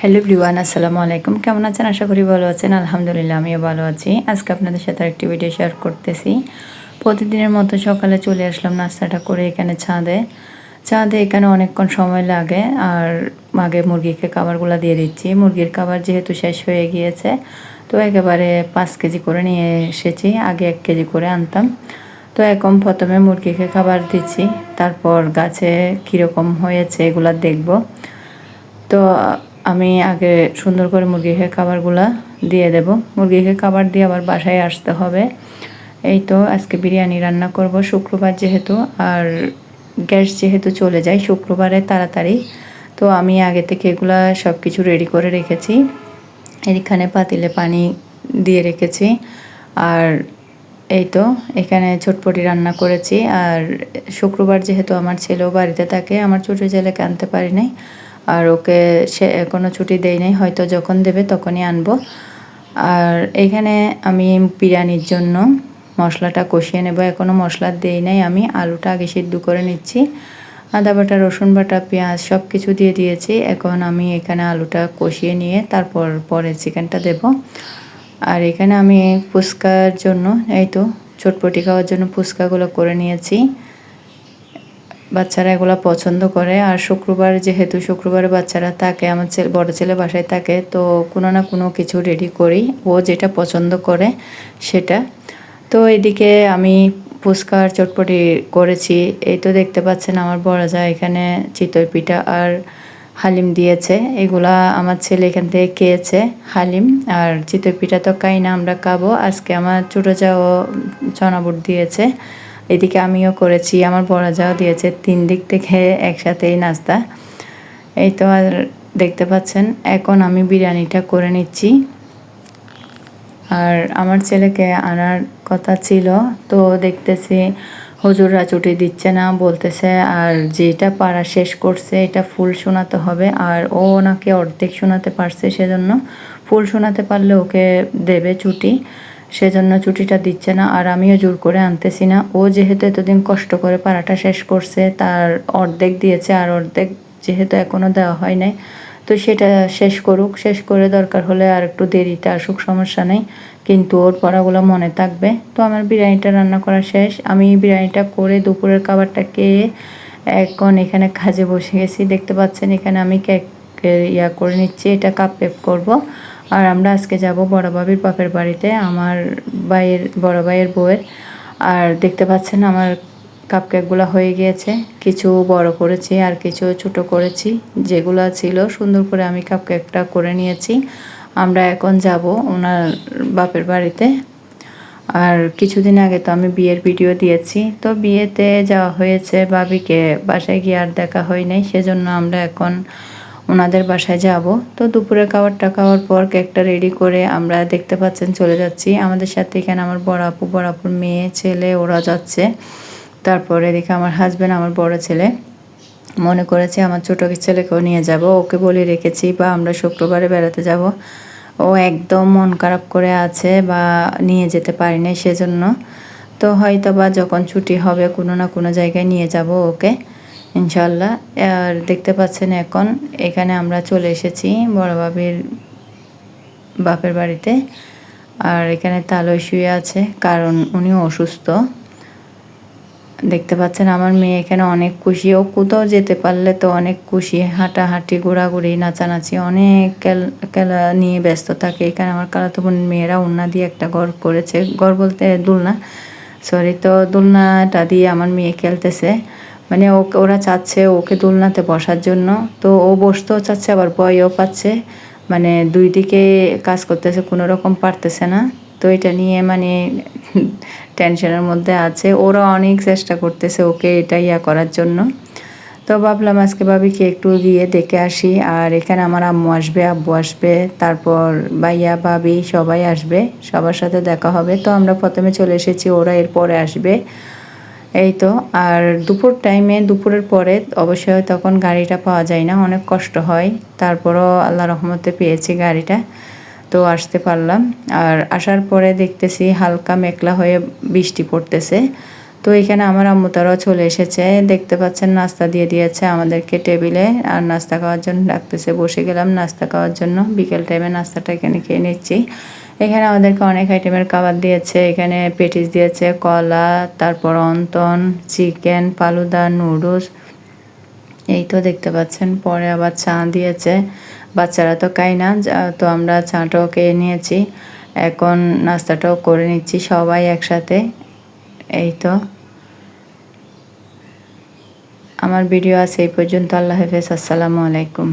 Hello ব্রিওয়ান আসসালামু আলাইকুম। কেমন আছেন? আশা করি ভালো আছেন। আলহামদুলিল্লাহ, আমিও ভালো আছি। আজকে আপনাদের সাথে একটি ভিডিও শেয়ার করতেছি। প্রতিদিনের মতো সকালে চলে আসলাম নাস্তাটা করে এখানে ছাদে। ছাদে এখানে অনেকক্ষণ সময় লাগে আর আগে মুরগিকে খাবারগুলো দিয়ে দিচ্ছি। মুরগির খাবার যেহেতু শেষ হয়ে গিয়েছে, তো একেবারে পাঁচ কেজি করে নিয়ে এসেছি। আগে এক কেজি করে আনতাম। তো এখন প্রথমে মুরগিকে খাবার দিচ্ছি। তারপর গাছে কীরকম হয়েছে এগুলা দেখব। তো আমি আগে সুন্দর করে মুরগিকে খাবারগুলা দিয়ে দেব। মুরগিকে খাবার দিয়ে আবার বাসায় আসতে হবে। এই তো আজকে বিরিয়ানি রান্না করব। শুক্রবার যেহেতু আর গ্যাস যেহেতু চলে যায়, শুক্রবারে তাড়াতাড়ি। তো আমি আগে থেকে এগুলা সব কিছু রেডি করে রেখেছি। এখানে পাতিলে পানি দিয়ে রেখেছি। আর এই তো এখানে ছটপটি রান্না করেছি। আর শুক্রবার যেহেতু আমার ছেলেও বাড়িতে থাকে, আমার ছোটো ছেলেকে আনতে পারি নাই। আর ওকে সে কোনো ছুটি দেয় নাই, হয়তো যখন দেবে তখনই আনব। আর এখানে আমি বিরিয়ানির জন্য মশলাটা কষিয়ে নেব এখনও মশলা দেই নাই আমি, আলুটা আগে সিদ্ধ করে নিচ্ছি। আদা বাটা, রসুন বাটা, পেঁয়াজ সব কিছু দিয়ে দিয়েছি, এখন আমি এখানে আলুটা কষিয়ে নিয়ে তারপর পরে চিকেনটা দেব। আর এখানে আমি ফুচকার জন্য, এই তো, চটপটি খাওয়ার জন্য ফুচকাগুলো করে নিয়েছি। বাচ্চারা এগুলো পছন্দ করে। আর শুক্রবার, যেহেতু শুক্রবারে বাচ্চারা থাকে, আমার ছেলে, বড় ছেলে বাসায় থাকে, তো কোনো না কোনো কিছু রেডি করি। ও যেটা পছন্দ করে, সেটা। তো এদিকে আমি ফুচকার চটপটি করেছি। এই তো দেখতে পাচ্ছেন আমার বড় যা এখানে চিতই পিঠা আর হালিম দিয়েছে। এগুলা আমার ছেলে এখান থেকে খেয়েছে, হালিম। আর চিতই পিঠা তো খাই না, আমরা খাব। আজকে আমার ছোটো যাও চনাবুট দিয়েছে। এদিকে আমিও করেছি, আমার বড় যাও দিয়েছে। তিন দিক থেকে একসাথেই নাস্তা। এই তো আর দেখতে পাচ্ছেন, এখন আমি বিরিয়ানিটা করে নিচ্ছি। আর আমার ছেলেকে আনার কথা ছিল, তো দেখতেছি হুজুররা ছুটি দিচ্ছে না বলতেছে, আর যেটা পারা শেষ করছে, এটা ফুল শোনাতে হবে। আর ও ওনাকে অর্ধেক শোনাতে পারছে সেজন্য, ফুল শোনাতে পারলে ওকে দেবে ছুটি। সেজন্য ছুটিটা দিচ্ছে না আর আমিও জোর করে আনতেছি না। ও যেহেতু এতদিন কষ্ট করে পাড়াটা শেষ করছে, তার অর্ধেক দিয়েছে আর অর্ধেক যেহেতু এখনও দেওয়া হয় নাই, তো সেটা শেষ করুক। শেষ করে দরকার হলে আর একটু দেরিতে আসুক, সমস্যা নেই। কিন্তু ওর পড়াগুলো মনে থাকবে। তো আমার বিরিয়ানিটা রান্না করা শেষ। আমি বিরিয়ানিটা করে দুপুরের খাবারটা খেয়ে এখন এখানে কাজে বসে গেছি। দেখতে পাচ্ছেন এখানে আমি কেক ইয়া করে নিচ্ছি। এটা কাপ পেপ করব। আর আমরা আজকে যাব বড় বাবির বাপের বাড়িতে, আমার ভাইয়ের, বড় ভাইয়ের বউয়ের। আর দেখতে পাচ্ছেন আমার কাপকেকগুলো হয়ে গিয়েছে। কিছু বড় করেছি আর কিছু ছোট করেছি। যেগুলো ছিল সুন্দর করে আমি কাপকেকটা করে নিয়েছি। আমরা এখন যাব ওনার বাপের বাড়িতে। আর কিছুদিন আগে তো আমি বিয়ের ভিডিও দিয়েছি। তো বিয়েতে যাওয়া হয়েছে বাবিকে। বাসায় গিয়ে আর দেখা হয় নাই। সেজন্য আমরা এখন ওনাদের বাসায় যাব। তো দুপুরের খাবারটা খাওয়ার পর কেকটা রেডি করে আমরা দেখতে পাচ্ছেন চলে যাচ্ছি। আমাদের সাথে এখানে আমার বড় আপু, বড় আপুর মেয়ে, ছেলে, ওরা যাচ্ছে। তারপরে এদিকে আমার হাজব্যান্ড আমার বড় ছেলে। মনে করেছে আমার ছোটো ছেলেকেও নিয়ে যাব। ওকে বলে রেখেছি, বা আমরা শুক্রবারে বেড়াতে যাব। ও একদম মন খারাপ করে আছে বা নিয়ে যেতে পারি না সেজন্য। তো হয়তো বা যখন ছুটি হবে কোনো না কোনো জায়গায় নিয়ে যাব ওকে। ইনশাল্লাহ আর দেখতে পাচ্ছেন এখন এখানে আমরা চলে এসেছি বড় বাবির বাপের বাড়িতে। আর এখানে তালই শুয়ে আছে, কারণ উনি অসুস্থ। দেখতে পাচ্ছেন আমার মেয়ে এখানে অনেক খুশি। ও কোথাও যেতে পারলে তো অনেক খুশি। হাঁটাহাঁটি, ঘোরাঘুরি, নাচানাচি অনেক খেলা নিয়ে ব্যস্ত থাকে। এখানে আমার কালাতো বোন মেয়েরা উন্না দিয়ে একটা ঘর করেছে। ঘর বলতে দুলনা। সরি তো দুলনাটা দিয়ে আমার মেয়ে খেলতেছে। মানে ওকে, ওরা চাচ্ছে ওকে দোলনাতে বসার জন্য। তো ও বসতেও চাচ্ছে, আবার ভয়ও পাচ্ছে। মানে দুই দিকে কাজ করতেছে, কোনো রকম পারতেছে না। তো এটা নিয়ে মানে টেনশনের মধ্যে আছে। ওরা অনেক চেষ্টা করতেছে ওকে এটা ইয়া করার জন্য। তো ভাবলাম আজকে ভাবিকে একটু গিয়ে দেখে আসি। আর এখানে আমার আম্মু আসবে, আব্বু আসবে, তারপর ভাইয়া, ভাবি সবাই আসবে। সবার সাথে দেখা হবে। তো আমরা প্রথমে চলে এসেছি, ওরা এরপরে আসবে। এই তো, আর দুপুর টাইমে দুপুরের পরে অবশ্যই তখন গাড়িটা পাওয়া যায় না, অনেক কষ্ট হয়। তারপরও আল্লাহ রহমতে পেয়েছি গাড়িটা, তো আসতে পারলাম। আর আসার পরে দেখতেছি হালকা মেঘলা হয়ে বৃষ্টি পড়তেছে। তো এখানে আমার আম্মু তারাও চলে এসেছে। দেখতে পাচ্ছেন, নাস্তা দিয়ে দিয়েছে আমাদেরকে টেবিলে। আর নাস্তা খাওয়ার জন্য ডাকতেছে, বসে গেলাম নাস্তা খাওয়ার জন্য। বিকেল টাইমে নাস্তাটা এখানে খেয়ে নিচ্ছি। এখানে আমাদেরকে অনেক আইটেমের খাবার দিয়েছে। এখানে পেটিস দিয়েছে, কলা, তারপর অন্তন, চিকেন, ফালুদা, নুডলস। এই তো দেখতে পাচ্ছেন, পরে আবার চা দিয়েছে। বাচ্চারা তো খাই না তো আমরা চাটাও খেয়ে নিয়েছি। এখন নাস্তাটাও করে নিচ্ছি সবাই একসাথে। এই তো। আমার ভিডিও আছে এই পর্যন্ত। আল্লাহ হাফেজ। আসসালামু আলাইকুম।